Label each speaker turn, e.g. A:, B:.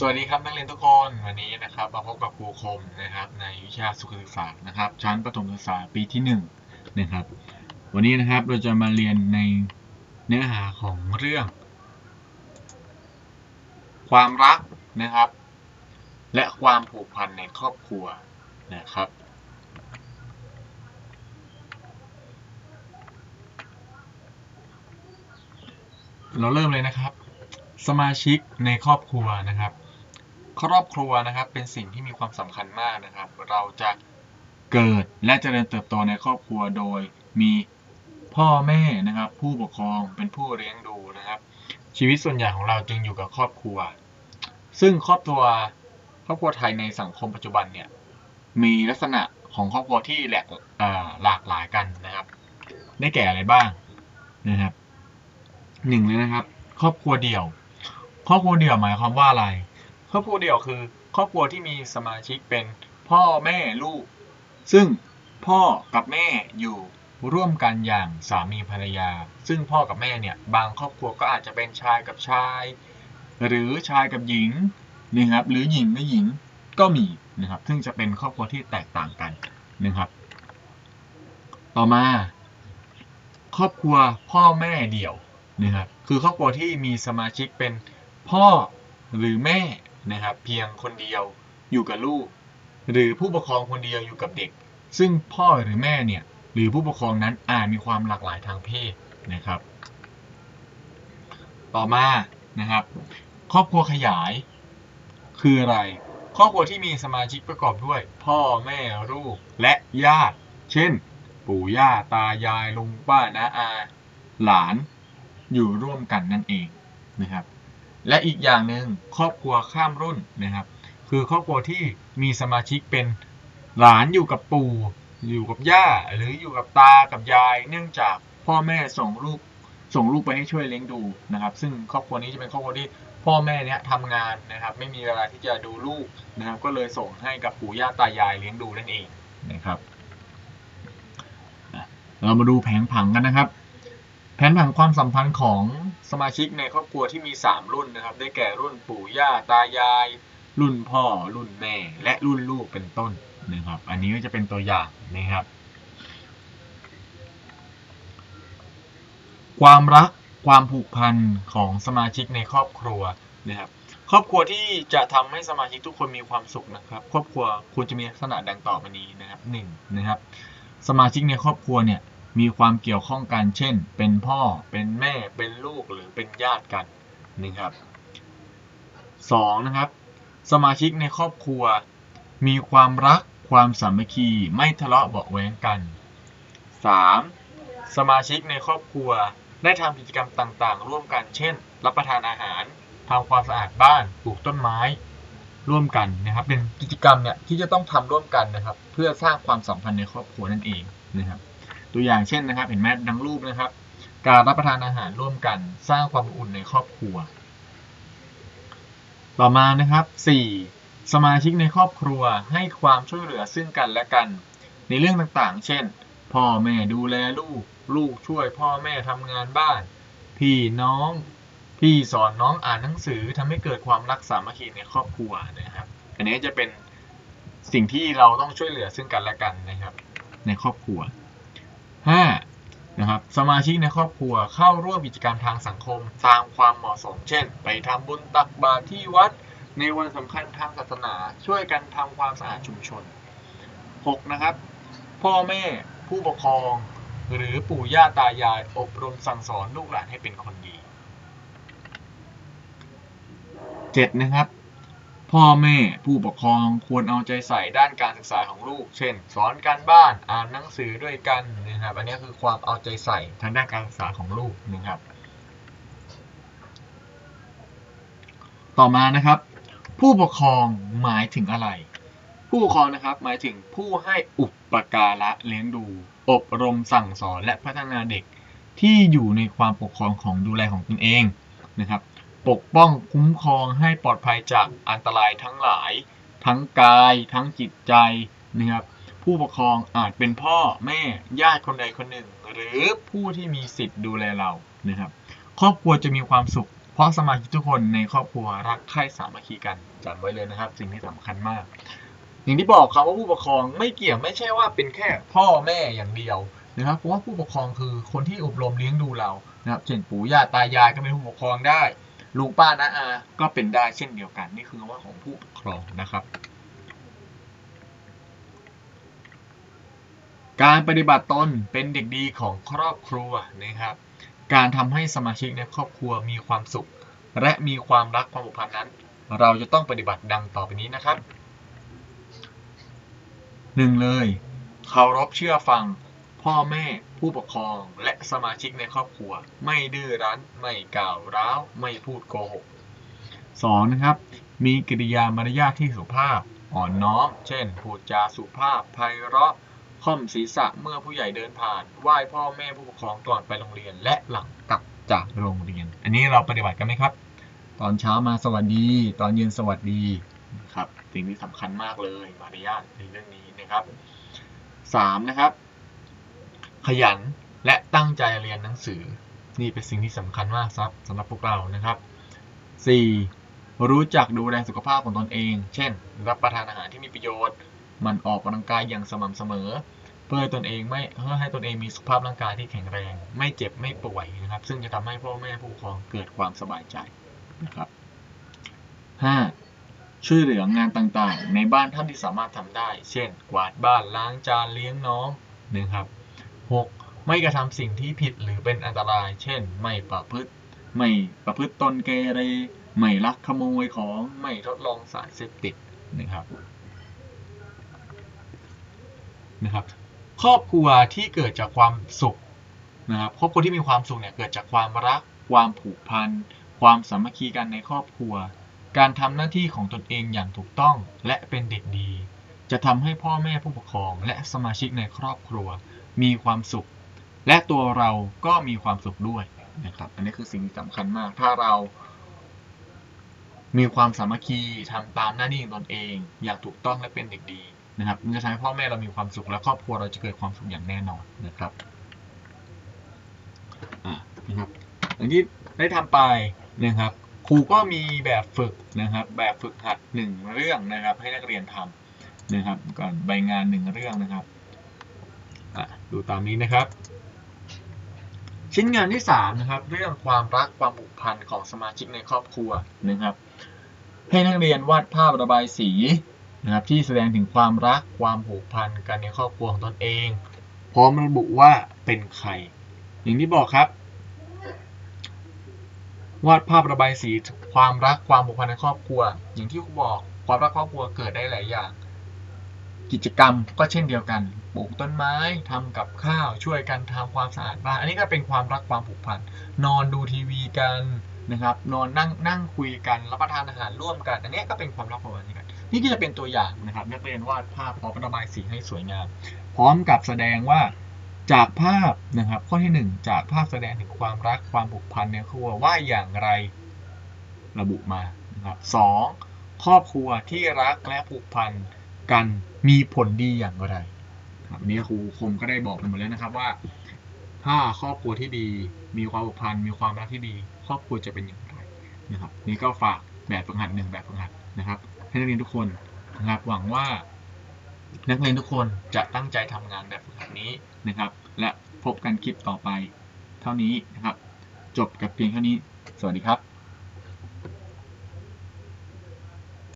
A: สวัสดีครับนักเรียนทุกคนวันนี้นะครับมาพบกับครูคมนะครับในวิชาสุขศึกษานะครับ ชั้นประถมศึกษาปีที่1นงนะครับ วันนี้นะครับเราจะมาเรียนในเนื้อหาของเรื่อง ความรักนะครับ และความผูกพันในครอบครัวนะครับ เราเริ่มเลยนะครับสมาชิกในครอบครัวนะครับ ครอบครัวนะครับ เป็นสิ่งที่มีความสำคัญมากนะครับ เราจะเกิดและจะเจริญเติบโตในครอบครัวโดยมีพ่อแม่นะครับ ผู้ปกครองเป็นผู้เลี้ยงดูนะครับ ชีวิตส่วนใหญ่ของเราจึงอยู่กับครอบครัว ซึ่งครอบครัวครอบครัวไทยในสังคมปัจจุบันเนี่ยมีลักษณะของครอบครัวที่แหลกหลากหลายกันนะครับ ได้แก่อะไรบ้างนะครับหนึ่งเลยนะครับ ครอบครัวเดี่ยว ครอบครัวเดี่ยวหมายความว่าอะไร ครอบครัวเดี่ยวคือ ครอบครัวที่มีสมาชิกเป็นพ่อแม่ลูก ซึ่งพ่อกับแม่อยู่ร่วมกันอย่างสามีภรรยา ซึ่งพ่อกับแม่เนี่ยบางครอบครัวก็อาจจะเป็นชายกับชาย หรือชายกับหญิงนะครับหรือหญิงกับหญิงก็มีนะครับ ซึ่งจะเป็นครอบครัวที่แตกต่างกันนะครับ ต่อมา ครอบครัวพ่อแม่เดี่ยวนะครับคือครอบครัวที่มีสมาชิกเป็นพ่อหรือแม่ นะครับ เพียงคนเดียวอยู่กับลูก หรือผู้ปกครองคนเดียวอยู่กับเด็ก ซึ่งพ่อหรือแม่เนี่ยหรือผู้ปกครองนั้นอาจมีความหลากหลายทางเพศนะครับ ต่อมานะครับ ครอบครัวขยาย คืออะไร ครอบครัวที่มีสมาชิกประกอบด้วย พ่อแม่ลูกและญาติ เช่น ปู่ย่าตายายลุงป้าน้าอา หลานอยู่ร่วมกันนั่นเองนะครับ และอีกอย่างหนึ่งครอบครัวข้ามรุ่นนะครับ คือครอบครัวที่มีสมาชิกเป็นหลานอยู่กับปู่อยู่กับย่า หรืออยู่กับตากับยาย เนื่องจากพ่อแม่ส่งลูกส่งลูกไปให้ช่วยเลี้ยงดูนะครับ ซึ่งครอบครัวนี้จะเป็นครอบครัวที่พ่อแม่เนี้ยทำงานนะครับ ไม่มีเวลาที่จะดูลูกนะครับ ก็เลยส่งให้กับปู่ย่าตายายเลี้ยงดูนั่นเองนะครับ เรามาดูแผงผังกันนะครับ แผนผังความสัมพันธ์ของสมาชิกในครอบครัวที่มี 3 รุ่นนะครับ ได้แก่รุ่นปู่ย่าตายาย รุ่นพ่อ รุ่นแม่ และรุ่นลูกเป็นต้นนะครับ อันนี้ก็จะเป็นตัวอย่างนะครับ ความรักความผูกพันของสมาชิกในครอบครัวนะครับครอบครัวที่จะทำให้สมาชิกทุกคนมีความสุขนะครับ ครอบครัวควรจะมีลักษณะดังต่อไปนี้นะครับหนึ่งนะครับ สมาชิกในครอบครัวเนี่ย มีความเกี่ยวข้องกัน เช่น เป็นพ่อ เป็นแม่ เป็นลูก หรือเป็นญาติกันนะครับสองนะครับ สมาชิกในครอบครัว มีความรัก ความสามัคคี ไม่ทะเลาะเบาะแว้งกัน 3. สมาชิกในครอบครัว ได้ทำกิจกรรมต่าง ๆ ร่วมกัน เช่น รับประทานอาหาร ทำความสะอาดบ้าน ปลูกต้นไม้ ร่วมกันนะครับ เป็นกิจกรรมเนี่ยที่จะต้องทำร่วมกันนะครับ เพื่อสร้างความสัมพันธ์ในครอบครัวนั่นเองนะครับ ตัวอย่างเช่นนะครับ เห็นไหมดังรูปนะครับ การรับประทานอาหารร่วมกันสร้างความอุ่นในครอบครัว ต่อมานะครับ 4. สมาชิกในครอบครัวให้ความช่วยเหลือซึ่งกันและกัน ในเรื่องต่างๆ เช่น พ่อแม่ดูแลลูก ลูกช่วยพ่อแม่ทำงานบ้าน พี่น้อง พี่สอนน้องอ่านหนังสือทำให้เกิดความรักสามัคคีในครอบครัวนะครับ อันนี้จะเป็นสิ่งที่เราต้องช่วยเหลือซึ่งกันและกันนะครับ ในครอบครัว 5. นะครับสมาชิกในครอบครัวเข้าร่วมกิจกรรมทางสังคมตามความเหมาะสม เช่น ไปทำบุญตักบาตรที่วัด ในวันสำคัญทางศาสนา ช่วยกันทำความสะอาดชุมชน 6. นะครับ พ่อแม่ผู้ปกครอง หรือปู่ย่าตายายอบรมสั่งสอนลูกหลานให้เป็นคนดี 7. นะครับ พ่อแม่ผู้ปกครองควรเอาใจใส่ด้านการศึกษาของลูก เช่น สอนการบ้านอ่านหนังสือด้วยกันนะครับอันนี้คือความเอาใจใส่ทางด้านการศึกษาของลูกนะครับ ต่อมานะครับ ผู้ปกครองหมายถึงอะไร ผู้ปกครองนะครับหมายถึงผู้ให้อุปการะเลี้ยงดู อบรมสั่งสอนและพัฒนาเด็กที่อยู่ในความปกครองของดูแลของตนเองนะครับ ปกป้องคุ้มครองให้ปลอดภัยจากอันตรายทั้งหลาย ทั้งกาย ทั้งจิตใจนะครับผู้ปกครองอาจเป็นพ่อแม่ญาติคนใดคนหนึ่ง หรือผู้ที่มีสิทธิ์ดูแลเรานะครับ ครอบครัวจะมีความสุข เพราะสมาชิกทุกคนในครอบครัวรักใคร่สามัคคีกันจำไว้เลยนะครับ สิ่งที่สำคัญมาก อย่างที่บอกครับว่าผู้ปกครองไม่เกี่ยวไม่ใช่ว่าเป็นแค่พ่อแม่อย่างเดียวนะครับเพราะว่าผู้ปกครองคือคนที่อบรมเลี้ยงดูเรานะครับเช่นปู่ย่าตายายก็เป็นผู้ปกครองได้ ลุงป้าน้าอาก็เป็นได้เช่นเดียวกัน นี่คือว่าของผู้ปกครองนะครับ การปฏิบัติตนเป็นเด็กดีของครอบครัวนะครับ การทำให้สมาชิกในครอบครัวมีความสุข และมีความรักความผูกพันนั้น เราจะต้องปฏิบัติดังต่อไปนี้นะครับหนึ่งเลยเคารพเชื่อฟัง พ่อแม่ผู้ปกครองและสมาชิกในครอบครัว ไม่ดื้อรั้น ไม่กล่าวร้าว ไม่พูดโกหกสองนะครับ มีกิริยามารยาทที่สุภาพ อ่อนน้อม เช่น พูดจาสุภาพไพเราะค่อมศีรษะเมื่อผู้ใหญ่เดินผ่าน ไหว้พ่อแม่ผู้ปกครองก่อนไปโรงเรียนและหลังกลับจากโรงเรียน อันนี้เราปฏิบัติกันไหมครับ ตอนเช้ามาสวัสดี ตอนเย็นสวัสดีนะครับสิ่งที่สำคัญมากเลยมารยาทในเรื่องนี้นะครับสามนะครับ ขยันและตั้งใจเรียนหนังสือ นี่เป็นสิ่งที่สำคัญมากครับสำหรับพวกเรานะครับ 4. รู้จักดูแลสุขภาพของตนเอง เช่น รับประทานอาหารที่มีประโยชน์ มันออกกำลังกายอย่างสม่ำเสมอ เพื่อให้ตนเองไม่เพื่อให้ตนเองมีสุขภาพร่างกายที่แข็งแรง ไม่เจ็บไม่ป่วยนะครับ ซึ่งจะทำให้พ่อแม่ผู้ปกครองเกิดความสบายใจนะครับ 5. ช่วยเหลืองานต่างๆ ในบ้านท่านที่สามารถทำได้ เช่น กวาดบ้านล้างจานเลี้ยงน้องนะครับ 6. ไม่กระทำสิ่งที่ผิดหรือเป็นอันตราย เช่น ไม่ประพฤติ ไม่ประพฤติตนเกเร ไม่ลักขโมยของ ไม่ทดลองสารเสพติดนะครับ นะครับ ครอบครัวที่เกิดจากความสุขนะครับ ครอบครัวที่มีความสุขเนี่ยเกิดจากความรัก ความผูกพัน ความสามัคคีกันในครอบครัว การทำหน้าที่ของตนเองอย่างถูกต้องและเป็นเด็กดีจะทำให้พ่อแม่ผู้ปกครองและสมาชิกในครอบครัว มีความสุข และตัวเราก็มีความสุขด้วยนะครับ อันนี้คือสิ่งที่สำคัญมาก ถ้าเรามีความสามัคคีทำตามหน้าที่ของตนเอง อย่างถูกต้องและเป็นเด็กดีนะครับจะทำให้พ่อแม่เรามีความสุขและครอบครัวเราจะเกิดความสุขอย่างแน่นอนนะครับอะนะครับอย่างที่ได้ทำไปนะครับ ครูก็มีแบบฝึกนะครับ แบบฝึกหัดหนึ่งเรื่องนะครับ ให้นักเรียนทำนะครับก่อนใบงานหนึ่งเรื่องนะครับ ดูตามนี้นะครับ ชิ้นงานที่3นะครับเรื่องความรักความผูกพันของสมาชิกในครอบครัวนะครับ ให้นักเรียนวาดภาพระบายสีนะครับที่แสดงถึงความรักความผูกพันกันในครอบครัวของตนเอง พร้อมระบุว่าเป็นใคร อย่างที่บอกครับ วาดภาพระบายสีความรักความผูกพันในครอบครัว อย่างที่ครูบอกความรักครอบครัวเกิดได้หลายอย่าง กิจกรรมก็เช่นเดียวกัน ปลูกต้นไม้ทำกับข้าวช่วยกันทำความสะอาดบ้านอันนี้ก็เป็นความรักความผูกพัน นอนดูทีวีกันนะครับ นอนนั่งนั่งคุยกันรับประทานอาหารร่วมกัน อันนี้ก็เป็นความรักความผูกพันกันนี่ก็จะเป็นตัวอย่างนะครับ นักเรียนวาดภาพพร้อมระบายสีให้สวยงาม พร้อมกับแสดงว่าจากภาพนะครับข้อที่ 1 จากภาพแสดงถึงความรักความผูกพันในครอบครัวว่าอย่างไรระบุมานะครับสองครอบครัวที่รักและผูกพัน กันมีผลดีอย่างไรครับอันนี้ครูคมก็ได้บอกไปหมดแล้วนะครับว่า ถ้าครอบครัวที่ดีมีความผูกพันมีความรักที่ดี ครอบครัวจะเป็นอย่างไรนะครับ นี่ก็ฝากแบบฝึกหัดหนึ่งแบบฝึกหัดนะครับ ให้นักเรียนทุกคนนะครับหวังว่า นักเรียนทุกคนจะตั้งใจทำงานแบบฝึกหัดนี้นะครับ และพบกันคลิปต่อไป เท่านี้นะครับ จบกับเพียงเท่านี้ สวัสดีครับ